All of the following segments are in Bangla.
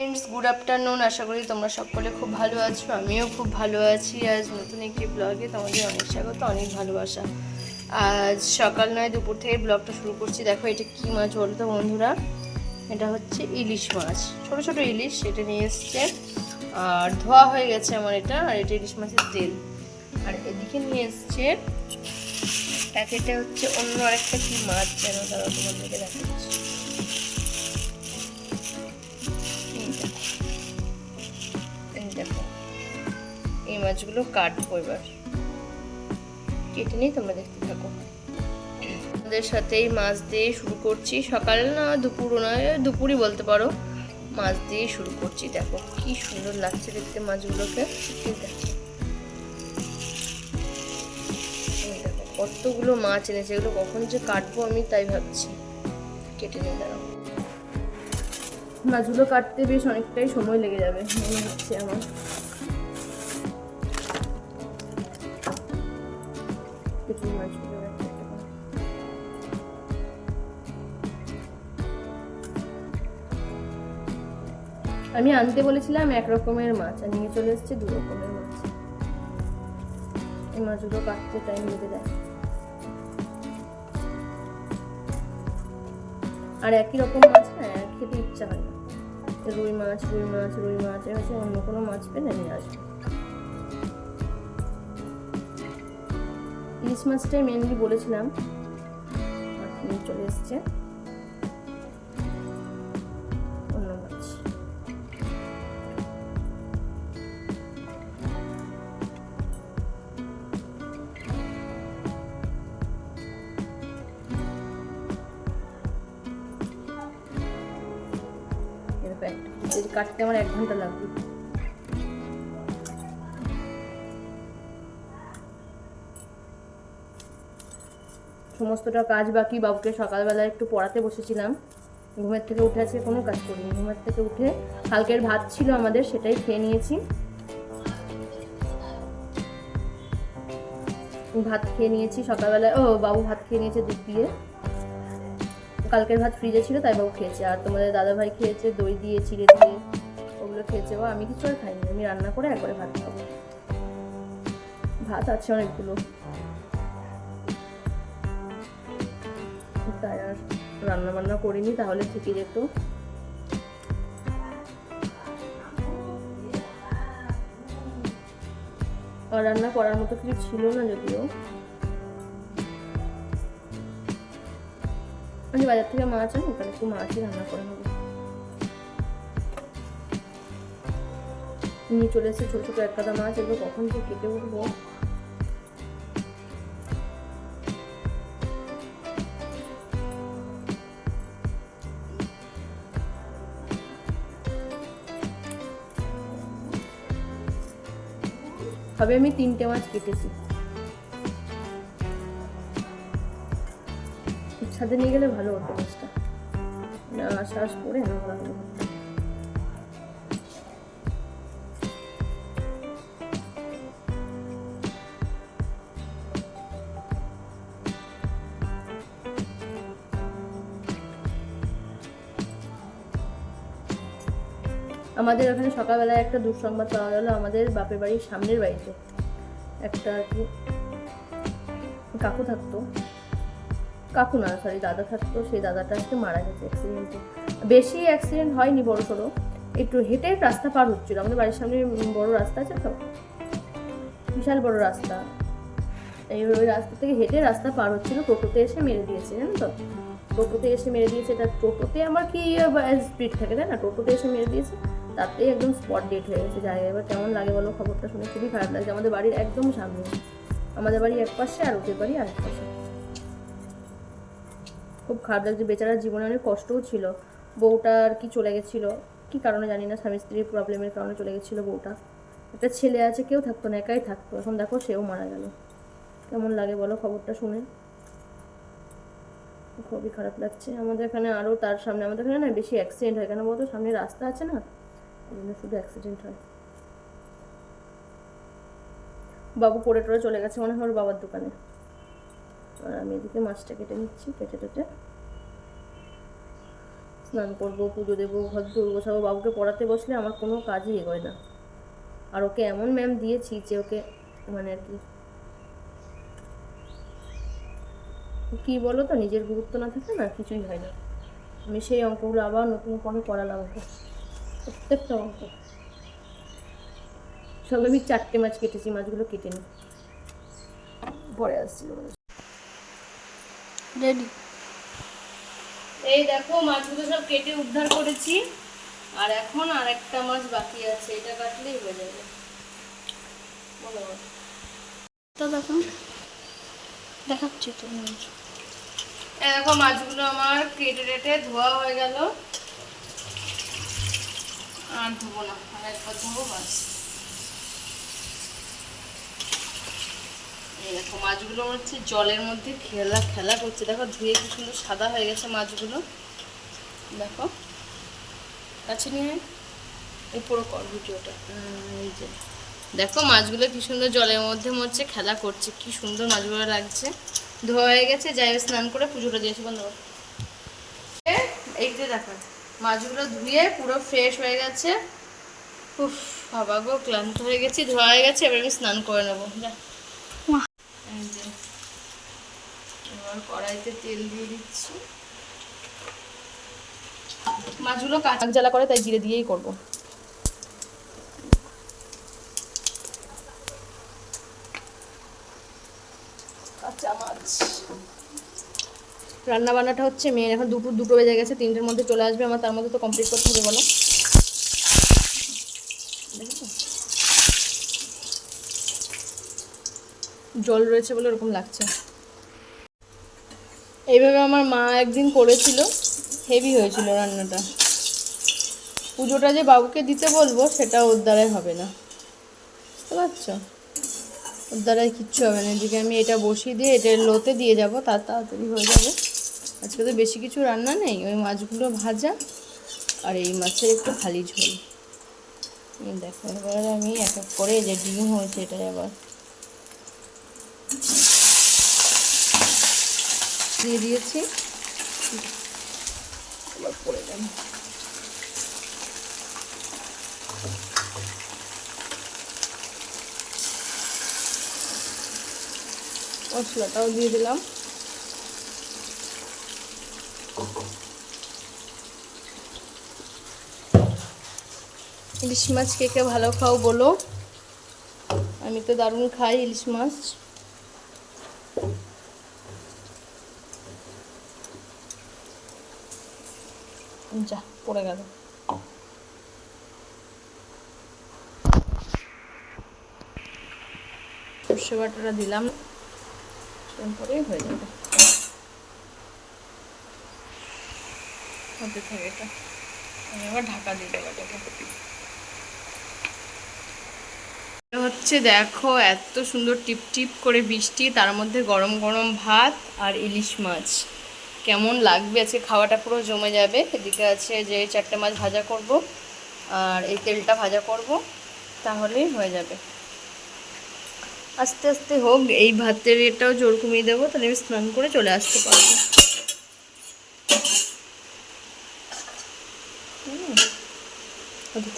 ফ্রেন্ডস গুড আফটারনুন আশা করি তোমরা সকলে খুব ভালো আছো। আমিও খুব ভালো আছি। আজ নতুন একটি ব্লগে তোমাদের অনেক স্বাগত, অনেক ভালোবাসা। আজ সকাল নয়, দুপুর থেকে ব্লগটা শুরু করছি। দেখো এটা কী মাছ বলো তো বন্ধুরা? এটা হচ্ছে ইলিশ মাছ। ছোট ছোট ইলিশ, এটা নিয়ে এসছে। আর ধোয়া হয়ে গেছে আমার এটা, আর এটা ইলিশ মাছের তেল। আর এদিকে নিয়ে এসছে, প্যাকেটে হচ্ছে অন্য আরেকটা কী মাছ যেন তারা তোমাদেরকে দেখাচ্ছি। দেখো। এই মাছগুলো কাটবো এবার। কেটে নিয়ে তোমরা দেখতে থাকো। আমাদের সাথেই মাছ দিয়ে শুরু করছি। সকাল না দুপুর নয় দুপুরই বলতে পারো। মাছ দিয়ে শুরু করছি। দেখো কি সুন্দর লাগছে দেখতে মাছগুলোকে। এই এই দেখো, কতগুলো মাছ এনেছে। এগুলো কখন যে কাটবো আমি তাই ভাবছি। কেটে নিয়ে দাঁড়াও। মাছগুলো কাটতে বেশ অনেকটাই সময় লেগে যাবে, মনে হচ্ছে আমার। আমি আনতে বলেছিলাম এক রকমের মাছ, আর নিয়ে চলে এসেছে দু রকমের মাছ। এই মাছগুলো কাটতে টাইম লেগে যায়। আর একই রকম মাছ না খেতে ইচ্ছা হয় না। রুই মাছ রুই মাছ রুই মাছ হচ্ছে অন্য কোনো মাছ পেলে নিয়ে আসবে। ইলিশ মাছটাই মেনলি বলেছিলাম চলে এসছে। ঘণ্টা লাগবে সমস্তটা কাজ বাকি, বাবুকে সকালবেলা একটু পড়াতে বসেছিলাম। ঘুমের থেকে উঠে আজকে কোনো কাজ করিনি। ঘুমের থেকে উঠে কালকের ভাত ছিল আমাদের, সেটাই খেয়ে নিয়েছি। ভাত খেয়ে নিয়েছি সকালবেলায় ও বাবু ভাত খেয়ে নিয়েছে দুধ দিয়ে। কালকের ভাত ফ্রিজে ছিল, তাই বাবু খেয়েছে। আর তোমাদের দাদা ভাই খেয়েছে, দই দিয়ে, চিড়ে দিয়ে। খেয়েছে, ও আমি কিছু আর খাইনি, আমি রান্না করে একবারে ভাত খাব। ভাত আছে অনেকগুলো। তাই আর রান্না বান্না করিনি, তাহলে থেকে যেত। রান্না করার মতো কিছু ছিল না যদিও। আমি বাজার থেকে মাছ আনি, ওখানে একটু মাছই রান্না করে নেব। নিয়ে চলে এসেছে ছোটো ছোটো এক কাদা মাছ, এগুলো কখন যে কেটে উঠবো? তবে আমি তিনটে মাছ কেটেছি। ছাদে নিয়ে গেলে ভালো হতো মাছটা। না, শ্বাস পড়ে নোংরা আমাদের ওখানে সকালবেলায় একটা দুঃসংবাদ পাওয়া গেল আমাদের বাপের বাড়ির সামনের বাড়িতে। একটা আর কি কাকু থাকতো। কাকু না সরি দাদা থাকতো, সেই দাদাটা আজকে মারা গেছে অ্যাক্সিডেন্টে বেশি অ্যাক্সিডেন্ট হয়নি বড় সড়ো, একটু হেঁটে রাস্তা পার হচ্ছিল। আমাদের বাড়ির সামনে বড় রাস্তা আছে তো, বিশাল বড় রাস্তা। এই ওই রাস্তা থেকে হেঁটে রাস্তা পার হচ্ছিল, টোটোতে এসে মেরে দিয়েছে, জানো তো? টোটোতে এসে মেরে দিয়েছে, এটা টোটোতে আমার কি স্পিড থাকে, তাই না? টোটোতে এসে মেরে দিয়েছে। তাতেই একদম স্পট ডেট হয়ে গেছে। জায়গায় এবার কেমন লাগে বলো? খবরটা শুনে খুবই খারাপ লাগছে। আমাদের বাড়ির একদম সামনে। আমাদের বাড়ি এক পাশে আর ওদের বাড়ি আরেক পাশে। খুব খারাপ লাগছে। বেচারার জীবনে অনেক কষ্টও ছিল। বউটা আর কি চলে গেছিল? কি কারণে জানি না। স্বামী স্ত্রীর প্রবলেমের কারণে চলে গেছিল বউটা। একটা ছেলে আছে, কেউ থাকতো না, একাই থাকতো। এখন দেখো, সেও মারা গেল। কেমন লাগে বলো? খবরটা শুনে। খুবই খারাপ লাগছে। আমাদের এখানে আরও তার সামনে, আমাদের এখানে না বেশি অ্যাক্সিডেন্ট হয়। কেন বলতো? সামনে রাস্তা আছে না জন্য শুধু অ্যাক্সিডেন্ট হয়। বাবু পড়ে টড়ে চলে গেছে, মনে হয় বাবার দোকানে। আর আমি এদিকে মাছটা কেটে নিচ্ছি, কেটে টেটে স্নান করব, পুজো দেবো, ঘর দৌড় বসাবো বাবুকে পড়াতে বসলে আমার কোনো কাজই এগোয় না। আর ওকে এমন ম্যাম দিয়েছি যে ওকে মানে আর কি কি বলো তো, নিজের গুরুত্ব না থাকে না কিছুই হয় না। আমি সেই অঙ্কগুলো আবার নতুন করে করালাম ওকে প্রত্যেকটা অঙ্ক। সব আমি চারটে মাছ কেটেছি মাছগুলো কেটে নি। পরে আসছিল রেডি এই দেখো মাছগুলো সব কেটে উদ্ধার করেছি। আর এখন আর একটা মাছ বাকি আছে এটা কাটলেই হয়ে যাবে। তো দেখুন। দেখাচ্ছি তো। দেখো মাছগুলো আমার কেটে টেটে ধোয়া হয়ে গেল। আর ধোবো না, আর একবার ধোবো এই দেখো, মাছগুলো হচ্ছে জলের মধ্যে খেলা খেলা করছে। দেখো, ধুয়ে কি সুন্দর সাদা হয়ে গেছে মাছগুলো। দেখো, কাছে নিয়ে পুরো কর ভিডিওটা। এই যে। দেখো, মাছগুলো কি সুন্দর জলের মধ্যে হচ্ছে খেলা করছে। কি সুন্দর মাছগুলো লাগছে। ধোয়া হয়ে গেছে, যাই স্নান করে পুজোটা দিয়েছি বন্ধ এই যে দেখো। মাছগুলো ধুয়ে পুরো ফ্রেশ হয়ে গেছে। উফ বাবা গো ক্লান্ত হয়ে গেছি ধোয়া হয়ে গেছে এবার আমি স্নান করে নেব। এবার কড়াইতে তেল দিয়ে দিচ্ছি। মাছগুলো কাঁচা জ্বালা করে তাই জিরে দিয়েই করব। কাঁচা মাছ। রান্না বান্নাটা হচ্ছে মেয়ের এখন দুপুর, দুটো বেজে গেছে, তিনটের মধ্যে চলে আসবে আমার, তার মধ্যে তো কমপ্লিট করতে হবে, বলো। জল রয়েছে বলে ওরকম লাগছে। এইভাবে আমার মা একদিন করেছিল হেভি হয়েছিল রান্নাটা। পুজোটা যে বাবুকে দিতে বলব, সেটা ওর দ্বারাই হবে না। বুঝতে পারছ? ওর দ্বারাই কিচ্ছু হবে না। এদিকে আমি এটা বসিয়ে দিয়ে, এটা লোতে দিয়ে যাব, তার তাড়াতাড়ি হয়ে যাবে। আজকে তো বেশি কিছু রান্না নেই, ওই মাছগুলো ভাজা আর এই মাছের একটু খালি ঝোল। দেখো, এবার আমি এক এক করে যে ডিম হয়েছে এটা এবার দিয়ে দিয়েছি। মশলাটাও দিয়ে দিলাম। ইলিশ মাছ কে কে ভালো খাও বলো। আমি তো দারুণ খাই ইলিশ মাছ। যা, পড়ে গেল। সর্ষে বাটাটা দিলাম। তারপরেই হয়ে যাবে। হতে থাকে এটা। আমি আবার ঢাকা দিয়ে দেবো এটাকে। হচ্ছে দেখো, এত সুন্দর টিপ টিপ করে বৃষ্টি, তার মধ্যে গরম গরম ভাত আর ইলিশ মাছ। কেমন লাগবে? আজকে খাওয়াটা পুরো জমে যাবে। এদিকে আছে যে চারটে মাছ ভাজা করব আর এই তেলটা ভাজা করব, তাহলেই হয়ে যাবে। আস্তে আস্তে হোক, এই ভাতের এটাও জোর কমিয়ে দেবো, তাহলে আমি স্নান করে চলে আসতে পারব।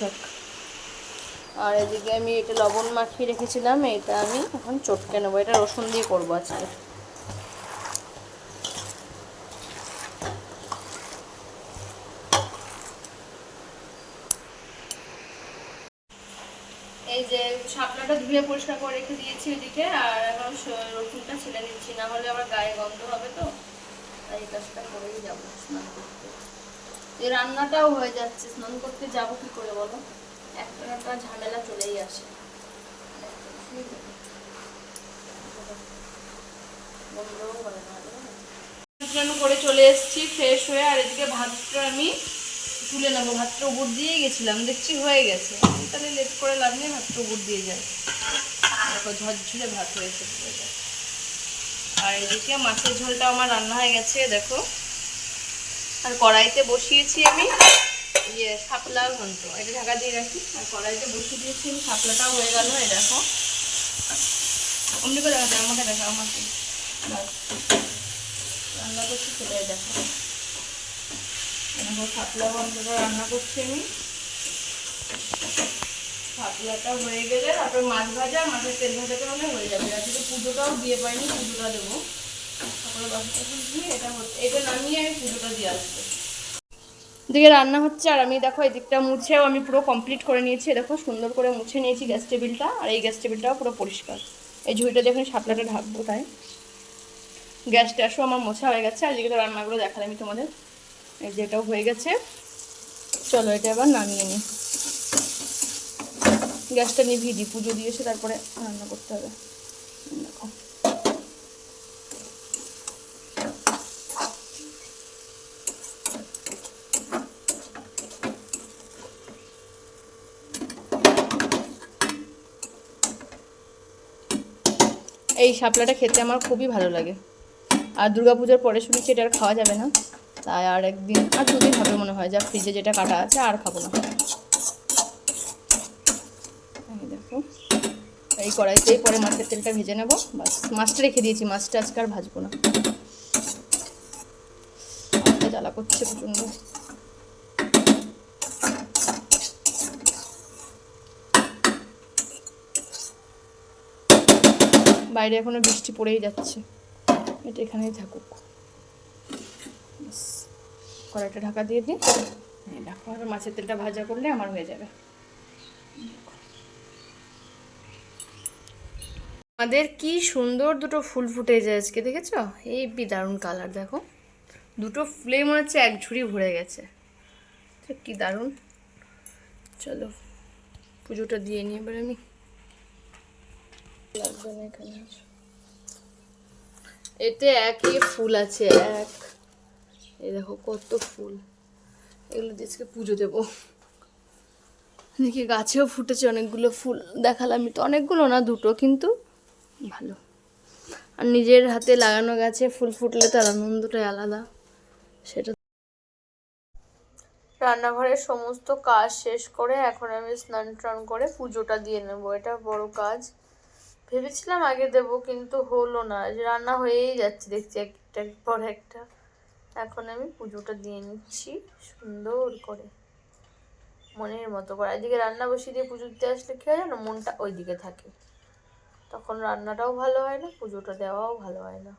থাক। আর এদিকে আমি এটা লবণ মাখিয়ে রেখেছিলাম, এটা আমি এখন চটকে নেব। এটা রসুন দিয়ে করব আজকে। এই যে শাপলাটা ধুয়ে পরিষ্কার করে রেখে দিয়েছি ওদিকে, আর এখন রসুনটা ছিলে নিচ্ছি না হলে আবার গায়ে গন্ধ হবে তো। তাই কাজটা করেই যাব স্নান করতে। এই রান্নাটাও হয়ে যাচ্ছে, স্নান করতে যাব কি করে বলো? একটা একটা ঝামেলা চলেই আসে। করে চলে এসেছি ফ্রেশ হয়ে, আর এদিকে ভাতটা আমি তুলে নেব। ভাতটা উপর দিয়ে গেছিলাম, দেখছি হয়ে গেছে। তাহলে লেট করে লাভ নেই, ভাতটা উপর দিয়ে যায় দেখো, ঝরঝরে ভাত হয়েছে। আর এদিকে মাছের ঝোলটা আমার রান্না হয়ে গেছে, দেখো। আর কড়াইতে বসিয়েছি আমি ইয়ে শাপলা ঘন্ট। এটা ঢাকা দিয়ে রাখি। আর কড়াইতে বসিয়ে দিয়েছি আমি শাপলাটাও হয়ে গেল, এই দেখো। অমনি করে দেখা আমাকে দেখো আমাকে। রান্না করছি সেটাই দেখো। শাপলা বন্ধটা রান্না করছি আমি। শাপলাটা হয়ে গেলে তারপর মাছ ভাজা, মাছের তেল ভাজাটা হলে হয়ে যাবে। আজকে পুজোটাও দিয়ে পাইনি, পুজোটা দেবো। এটা এটা নামিয়ে আমি দিয়ে আসব দিকে রান্না হচ্ছে, আর আমি দেখো এদিকটা মুছেও আমি পুরো কমপ্লিট করে নিয়েছি। দেখো সুন্দর করে মুছে নিয়েছি গ্যাস টেবিলটা আর এই গ্যাস টেবিলটাও পুরো পরিষ্কার। এই ঝুড়িটা যখন শাপলাটা ঢাকবো তাই। গ্যাস ট্যাসও আমার মোছা হয়ে গেছে, আর যেগুলো রান্নাগুলো দেখালাম আমি তোমাদের। এই যে এটাও হয়ে গেছে। চলো এটা এবার নামিয়ে নিই। গ্যাসটা নিভিয়ে দিই পুজো দিয়েছে, তারপরে রান্না করতে হবে। দেখো। এই শাপলাটা খেতে আমার খুবই ভালো লাগে। আর দুর্গাপূজার পরে শুনেছি এটা আর খাওয়া যাবে না। তাই আর একদিন, আর দুদিন হবে মনে হয়, যা ফ্রিজে যেটা কাটা আছে আর খাব না। দেখো, এই কড়াইতেই পরে মাছের তেলটা ভেজে নেব। বাস, মাছটা রেখে দিয়েছি, মাছটা আজকে আর ভাজবো না। জ্বালা করছে প্রচণ্ড। বাইরে এখনও বৃষ্টি পড়েই যাচ্ছে। এটা এখানেই থাকুক। কড়াইটা ঢাকা দিয়ে এই দেখো আর মাছের তেলটা ভাজা করলে আমার হয়ে যাবে। আমাদের কি সুন্দর দুটো ফুল ফুটেছে আজকে, দেখেছ? এই দারুণ কালার, দেখো। দুটো ফুলে মনে হচ্ছে এক ঝুড়ি ভরে গেছে। কি দারুণ। চলো, পুজোটা দিয়ে নিই এবার আমি। লাগবে না এখানে। এতে একই ফুল আছে এক। এই দেখো কত ফুল। এগুলো দিয়ে আজকে পুজো দেবো। দেখি গাছেও ফুটেছে অনেকগুলো ফুল। দেখালাম তো অনেকগুলো না দুটো কিন্তু ভালো। আর নিজের হাতে লাগানো গাছে ফুল ফুটলে তার আনন্দটাই আলাদা। সেটা রান্নাঘরের সমস্ত কাজ শেষ করে এখন আমি স্নান টান করে পুজোটা দিয়ে নেব। এটা বড় কাজ। ভেবেছিলাম আগে দেব কিন্তু হলো না। যে রান্না হয়েই যাচ্ছে দেখছি একটার পর একটা। এখন আমি পুজোটা দিয়ে নিচ্ছি সুন্দর করে। মনের মতো করে। এদিকে রান্না বসিয়ে দিয়ে পুজো দিতে আসলে কী হয় জানো? মনটা ওই দিকে থাকে। তখন রান্নাটাও ভালো হয় না পুজোটা দেওয়াও ভালো হয় না।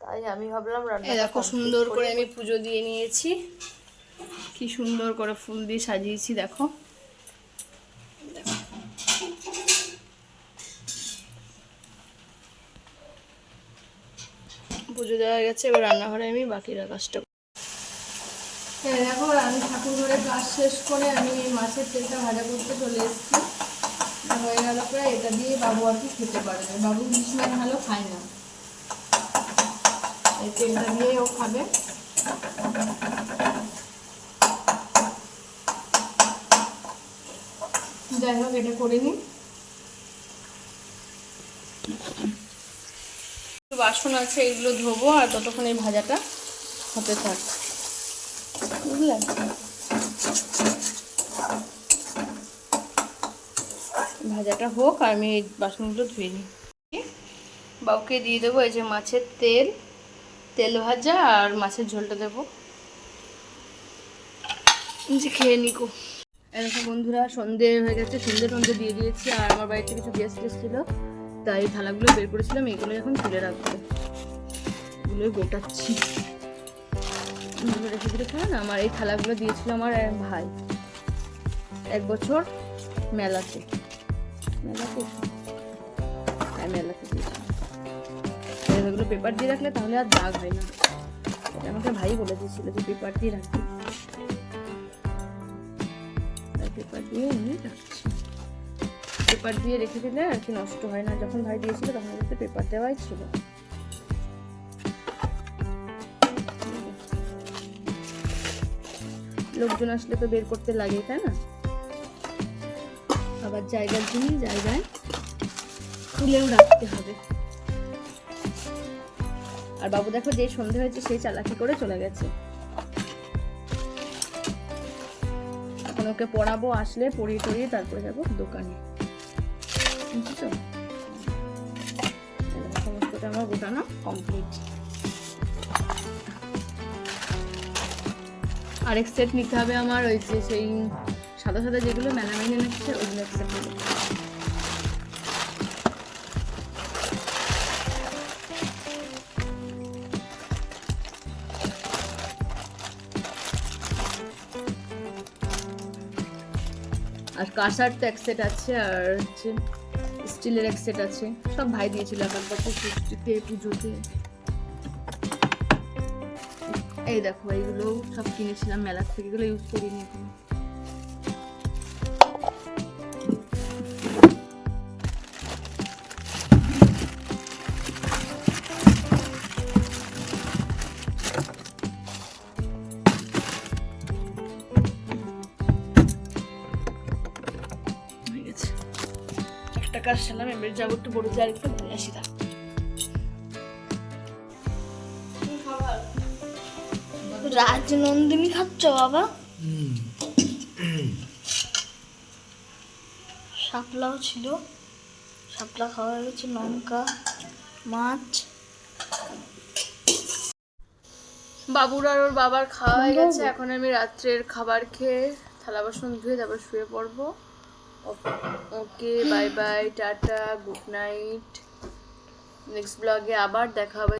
তাই আমি ভাবলাম রান্না দেখো সুন্দর করে আমি পুজো দিয়ে নিয়েছি। কি সুন্দর করে ফুল দিয়ে সাজিয়েছি দেখো। পুজো দেওয়া গেছে, এবার রান্নাঘরে আমি বাকিরা কাজটা হ্যাঁ দেখো, আমি ঠাকুর ঘরে কাজ শেষ করে আমি এই মাছের তেলটা ভাজা করতে চলে এসেছি। হয়ে গেল প্রায়, এটা দিয়ে বাবু আর কি খেতে পারবে। বাবু ভীষণ ভালো খায় না। এই তেলটা দিয়ে ও খাবে। যাই হোক, এটা করে নিই। বাসন আছে, এগুলো ধোবো আর ততক্ষণ এই ভাজাটা হতে থাক। বুঝলে? ভাজাটা হোক, আর আমি এই বাসনগুলো ধুয়ে নিই। বাবুকে দিয়ে দেবো এই যে মাছের তেল তেল ভাজা আর মাছের ঝোলটা দেবো। যে খেয়ে নিকো। এরকম বন্ধুরা, সন্ধে হয়ে গেছে, সন্ধে টন্ধে দিয়ে দিয়েছি, আর আমার বাড়িতে কিছু গেস্ট ছিল তাই থালাগুলো বের করেছিলাম এগুলো এখন তুলে রাখব। এগুলো গোটাচ্ছি। রেখে দিলে আমার এই থালাগুলো দিয়েছিল আমার ভাই। এক বছর মেলাতে। মেলাতে? হ্যাঁ মেলাতে দিয়েছিল এগুলো পেপার দিয়ে রাখলে তাহলে আর দাগ হয় না। আমাকে ভাই বলে দিয়েছিল যে পেপার দিয়ে রাখবি। পেপার দিয়ে আমি রাখছি। পেপার দিয়ে রেখে দিলে আর কি নষ্ট হয় না। যখন ভাই দিয়েছিল তখন ওতে পেপার দেওয়াই ছিল। লোকজন আসলে তো বের করতে লাগে, তাই না? আবার জায়গার জিনিস জায়গায় তুলেও রাখতে হবে। আর বাবু দেখো যে সন্ধে হয়েছে সেই চালাকি করে চলে গেছে। এখন ওকে পড়াবো, আসলে পড়িয়ে টড়িয়ে তারপরে যাব দোকানে। বুঝছ সমস্তটা আমার গোটানো কমপ্লিট আরেক সেট নিতে হবে আমার ওই যে সেই সাদা সাদা যেগুলো মেলামাইন এনেছে ওইগুলো এক সেট। আর কাঁসার তো এক সেট আছে, আর হচ্ছে স্টিলের এক সেট আছে। সব ভাই দিয়েছিল এক একবার ষষ্ঠীতে পুজোতে। এই দেখো, এইগুলো সব কিনেছিলাম মেলার থেকে, এগুলো ইউজ করিনি এখন। কাজ এবার যাব একটু বড় জার একটু ঘুরে আসি তা রাজনন্দিনী খাচ্ছ বাবা? শাপলাও ছিল। শাপলা খাওয়া হয়ে গেছে লঙ্কা মাছ। বাবুর আর ওর বাবার খাওয়া হয়ে গেছে এখন আমি রাত্রের খাবার খেয়ে থালা বাসন ধুয়ে তারপর শুয়ে পড়ব। Okay bye bye tata good night next ব্লগে আবার দেখা হবে।